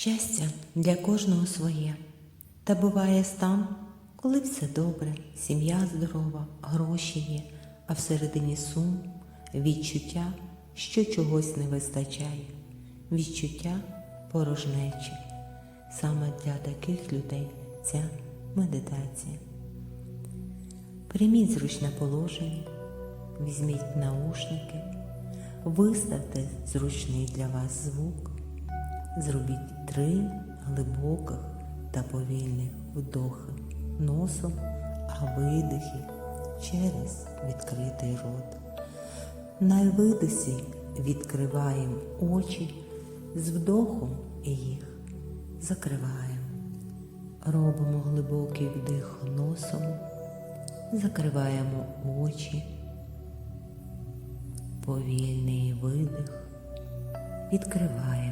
Щастя для кожного своє. Та буває стан, коли все добре, сім'я здорова, гроші є, а всередині сум, відчуття, що чогось не вистачає, відчуття порожнечі. Саме для таких людей ця медитація. Прийміть зручне положення, візьміть наушники, виставте зручний для вас звук, зробіть три глибоких та повільних вдохи носом, а видихи через відкритий рот. На видосі відкриваємо очі, з вдохом їх закриваємо. Робимо глибокий вдих носом, закриваємо очі, повільний видих, відкриваємо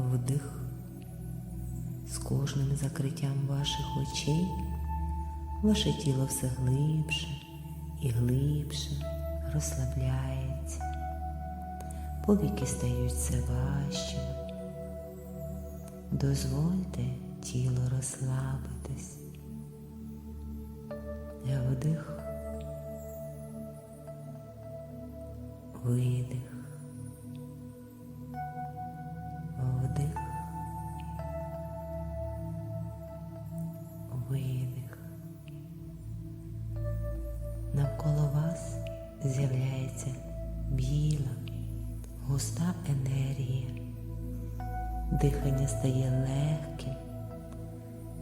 вдих. З кожним закриттям ваших очей ваше тіло все глибше і глибше розслабляється, повіки стають все важчими. Дозвольте тілу розслабитись. Вдих, видих, з'являється біла, густа енергія. Дихання стає легким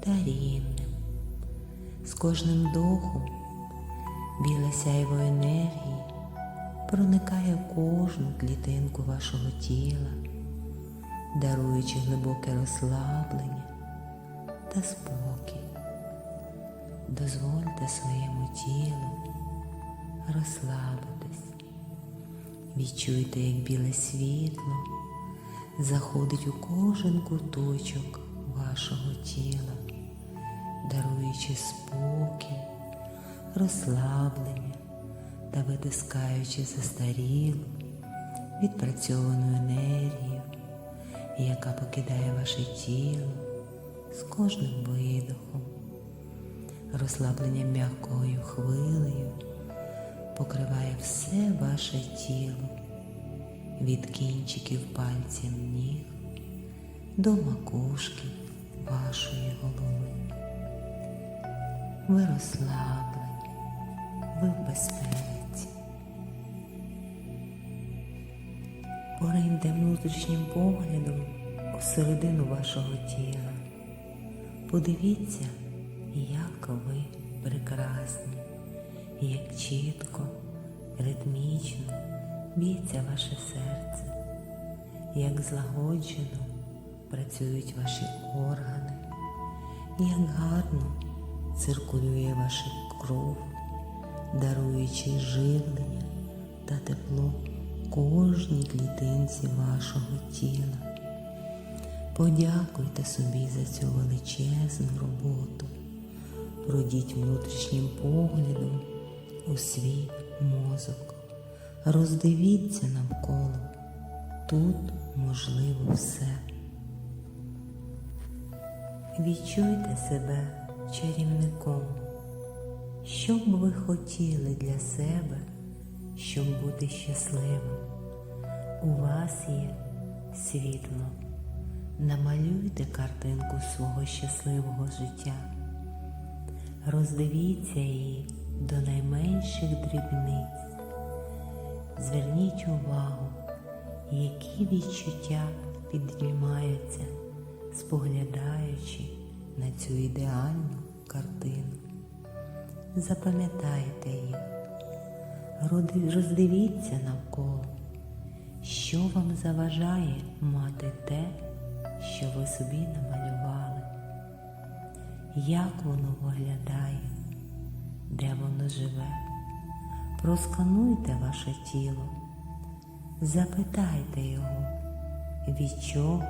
та рівним. З кожним вдохом біла сяйво енергії проникає в кожну клітинку вашого тіла, даруючи глибоке розслаблення та спокій. Дозвольте своєму тілу розслабитись. Відчуйте, як біле світло заходить у кожен куточок вашого тіла, даруючи спокій, розслаблення та витискаючи застарілу, відпрацьовану енергію, яка покидає ваше тіло з кожним видохом. Розслаблення м'якою хвилею покриває все ваше тіло від кінчиків пальців ніг до макушки вашої голови. Ви розслаблені, ви в безпеці. Пориньте внутрішнім поглядом у середину вашого тіла. Подивіться, як ви прекрасні, як чітко, ритмічно б'ється ваше серце, як злагоджено працюють ваші органи, як гарно циркулює ваша кров, даруючи живлення та тепло кожній клітинці вашого тіла. Подякуйте собі за цю величезну роботу. Пройдіть внутрішнім поглядом у свій мозок. Роздивіться навколо. Тут можливо все. Відчуйте себе чарівником. Що б ви хотіли для себе, щоб бути щасливим? У вас є світло. Намалюйте картинку свого щасливого життя. Роздивіться її до найменших дрібниць. Зверніть увагу, які відчуття піднімаються, споглядаючи на цю ідеальну картину. Запам'ятайте їх, роздивіться навколо, що вам заважає мати те, що ви собі намалювали, як воно виглядає, де воно живе. Проскануйте ваше тіло, запитайте його, від чого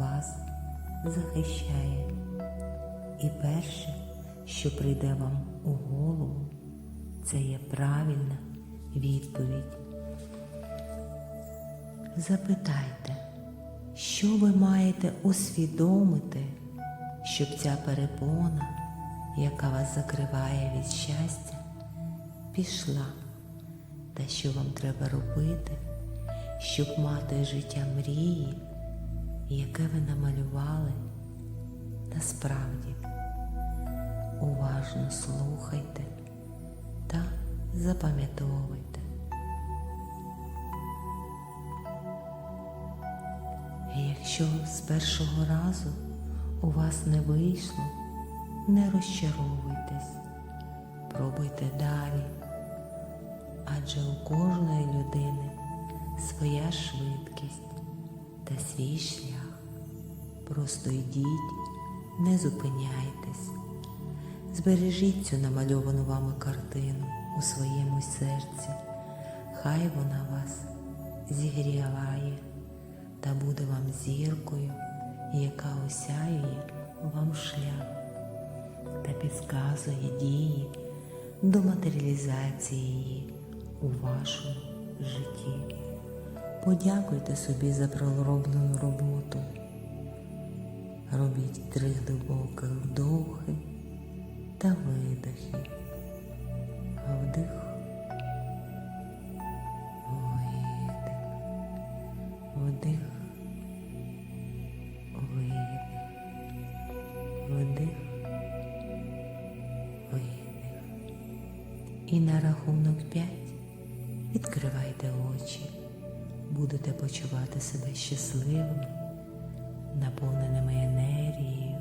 вас захищає. І перше, що прийде вам у голову, це є правильна відповідь. Запитайте, що ви маєте усвідомити, щоб ця перепона, яка вас закриває від щастя, пішла, та що вам треба робити, щоб мати життя мрії, яке ви намалювали насправді. Уважно слухайте та запам'ятовуйте. Якщо з першого разу у вас не вийшло, не розчаровуйтесь, пробуйте далі, адже у кожної людини своя швидкість та свій шлях. Просто йдіть, не зупиняйтесь, збережіть цю намальовану вами картину у своєму серці, хай вона вас зігріває та буде вам зіркою, яка осяює вам шлях та підказує дії до матеріалізації її у вашому житті. Подякуйте собі за пророблену роботу. Робіть три глибоких вдохи та видохи. Вдих, рахунок п'ять відкривайте очі. Будете почувати себе щасливими, наповненими енергією,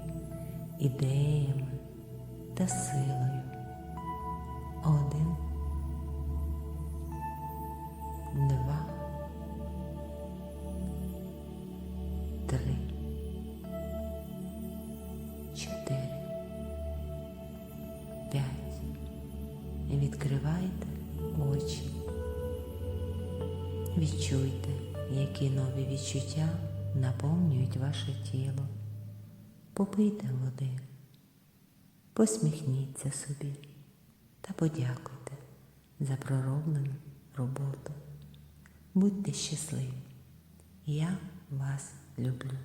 ідеями та силою. Один, відкривайте очі. Відчуйте, які нові відчуття наповнюють ваше тіло. Попийте води, посміхніться собі та подякуйте за пророблену роботу. Будьте щасливі. Я вас люблю.